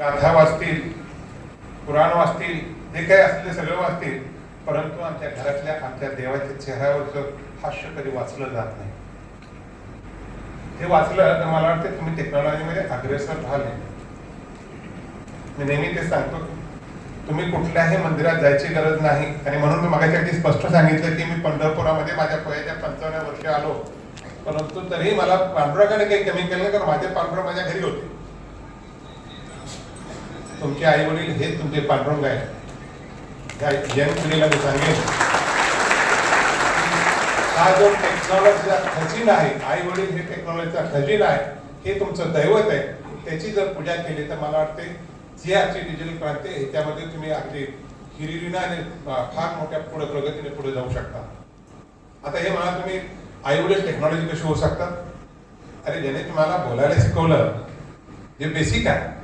गाथा वाचतील पुराण वाचतील जे काही असले सगळं वाचतील. परंतु आमच्या घरातल्या आमच्या देवाच्या चेहऱ्यावरचं हास्य कधी वाचलं जात नाही. हे वाचलं तर मला वाटतं तुम्ही टेक्नॉलॉजीमध्ये अग्रेसर झाले. मी नेहमी ते सांगतो तुम्ही कुठल्याही मंदिरात जायची गरज नाही. आणि म्हणून मी मागाच्या अगदी स्पष्ट सांगितलं की मी पंढरपुरामध्ये माझ्या वयाच्या पंचावन्न वर्ष आलो. परंतु तरी मला पांडुरंगाने काही कमी केलं कारण माझे पांडुरंग माझ्या घरी होते. तुमचे आई वडील हे तुमचे पांडुरंग आहे त्या यंग पिढीला मी सांगेन. हा जो टेक्नॉलॉजीचा खजिना आहे आई वडील हे टेक्नॉलॉजीचा खजिना आहे हे तुमचं दैवत आहे त्याची जर पूजा केली तर मला वाटते जी आजची डिजिटल क्रांती आहे. त्यामध्ये तुम्ही अगदी हिरिरीनं आणि फार मोठ्या पुढे प्रगतीने पुढे जाऊ शकता. आता हे म्हणा तुम्ही आई वडील टेक्नॉलॉजी कशी होऊ शकतात? अरे ज्याने तुम्हाला बोलायला शिकवलं जे बेसिक आहे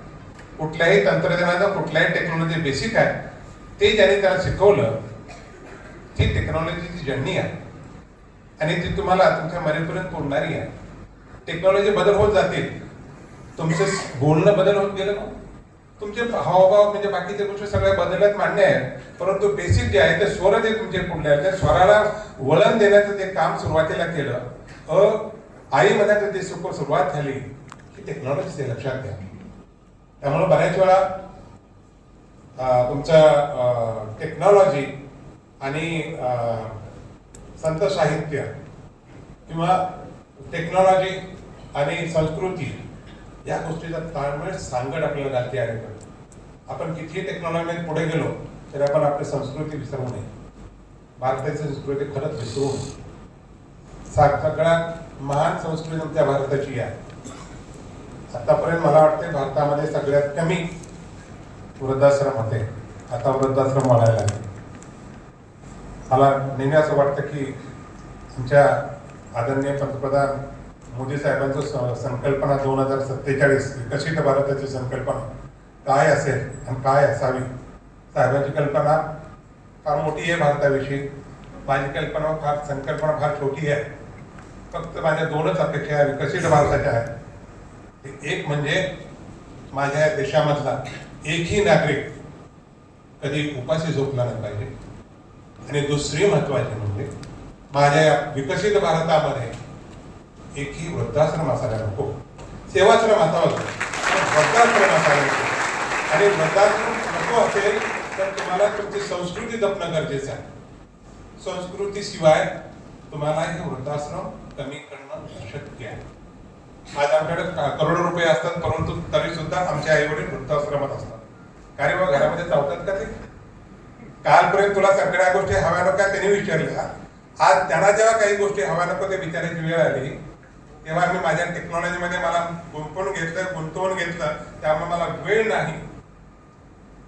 कुठल्याही तंत्रज्ञानाचा कुठल्याही टेक्नॉलॉजी बेसिक आहे ते ज्याने त्याला शिकवलं ती टेक्नॉलॉजीची जर्नी आहे. आणि ती तुम्हाला तुमच्या मरेपर्यंत पोडणारी आहे. टेक्नॉलॉजी बदल होत जातील. तुमचं बोलणं बदल होत गेलं ना? तुमचे हावभाव म्हणजे बाकीच्या गोष्टी सगळ्या बदलत मान्य आहे. परंतु बेसिक जे आहे ते स्वर जे तुमचे पुढले आहे त्या स्वराला वळण देण्याचं ते काम सुरुवातीला केलं अ आई मनात जे सुख सुरुवात झाली ही टेक्नॉलॉजी ते लक्षात घ्या. त्यामुळे बऱ्याच वेळा तुमचं टेक्नॉलॉजी आणि संत साहित्य किंवा टेक्नॉलॉजी आणि संस्कृती या गोष्टीचा ताळमेळ सांगड आपल्याला घालते आहे आपण कितीही टेक्नॉलॉजी पुढे गेलो तरी आपण आपली संस्कृती विसरू नये. भारताची संस्कृती खरंच विसरू नये सगळ्यात महान संस्कृती आमच्या भारताची आहे. आतापर्यंत मला वाटते भारतामध्ये सगळ्यात कमी वृद्धाश्रम होते. आता वृद्धाश्रम वाढायला लागले. मला नेहमी असं वाटतं की आमच्या आदरणीय पंतप्रधान मोदी साहेबांचं स- संकल्पना दोन हजार सत्तेचाळीस विकसित भारताची संकल्पना काय असेल आणि काय असावी? साहेबांची कल्पना फार मोठी आहे भारताविषयी. माझी कल्पना फार संकल्पना फार छोटी आहे. फक्त माझ्या दोनच अपेक्षा विकसित भारताच्या आहेत. एक म्हणजे माझ्या या देशामधला एकही नागरिक कधी उपाशी झोपला नाही पाहिजे. आणि दुसरी महत्वाची म्हणजे माझ्या या विकसित भारतामध्ये एकही वृद्धाश्रम असायला नको. सेवाश्रम असावा पण वृद्धाश्रम असायला नको. आणि वृद्धाश्रम नको असेल तर तुम्हाला तुमची संस्कृती जपणं गरजेचं आहे. संस्कृतीशिवाय तुम्हाला हे वृद्धाश्रम कमी करणं शक्य आहे. आज आमच्याकडे करोडो रुपये असतात परंतु तरी सुद्धा आमचे आई वडील वृद्धाश्रमात असतात. काय रे घरामध्ये चावतात का ते? कालपर्यंत तुला सगळ्या गोष्टी हव्या नको त्यांनी विचारल्या. आज त्यांना जेव्हा काही गोष्टी हव्या नको ते विचारायची वेळ आली तेव्हा मी माझ्या टेक्नॉलॉजीमध्ये मला गुंतवून घेतलं गुंतवून घेतलं त्यामुळे मला वेळ नाही.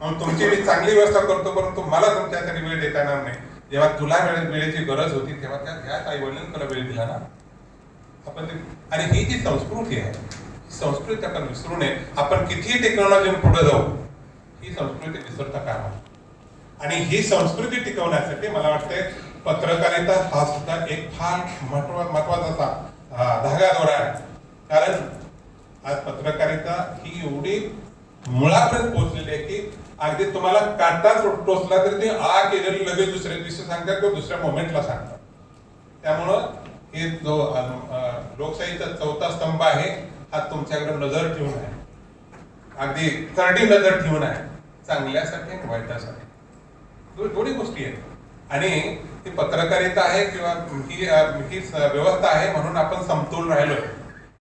म्हणून तुमची मी चांगली व्यवस्था करतो परंतु मला तुमच्यासाठी वेळ देता येणार नाही. जेव्हा तुला वेळेची गरज होती तेव्हा त्या त्याच आई वडिलांना तुला वेळ दिला ना. म्हणजे आणि ही जी संस्कृती आहे संस्कृती आपण विसरू नये. आपण कितीही टेक्नॉलॉजी पुढे जाऊ ही संस्कृती विसरता कामा नये. आणि ही संस्कृती टिकवण्यासाठी मला वाटते पत्रकारिता हा सुद्धा एक फार महत्त्व महत्त्वाचा धागा दोरा आहे. कारण आज पत्रकारिता ही एवढी मुळापर्यंत पोहोचलेली आहे की अगदी तुम्हाला काटा टोचला तरी ते आ केलेली लगेच दुसऱ्या दिवशी सांगतात किंवा दुसऱ्या मोमेंटला सांगतात. त्यामुळं हे जो लोकशाहीचा चौथा स्तंभ आहे हा तुमच्याकडे नजर ठेवून आहे. अगदी करडी नजर ठेवून आहे. चांगल्यासाठी आणि वाईटासाठी. दोन्ही गोष्टी आहेत. आणि ही पत्रकारिता आहे किंवा ही ही व्यवस्था आहे म्हणून आपण समतोल राहिलो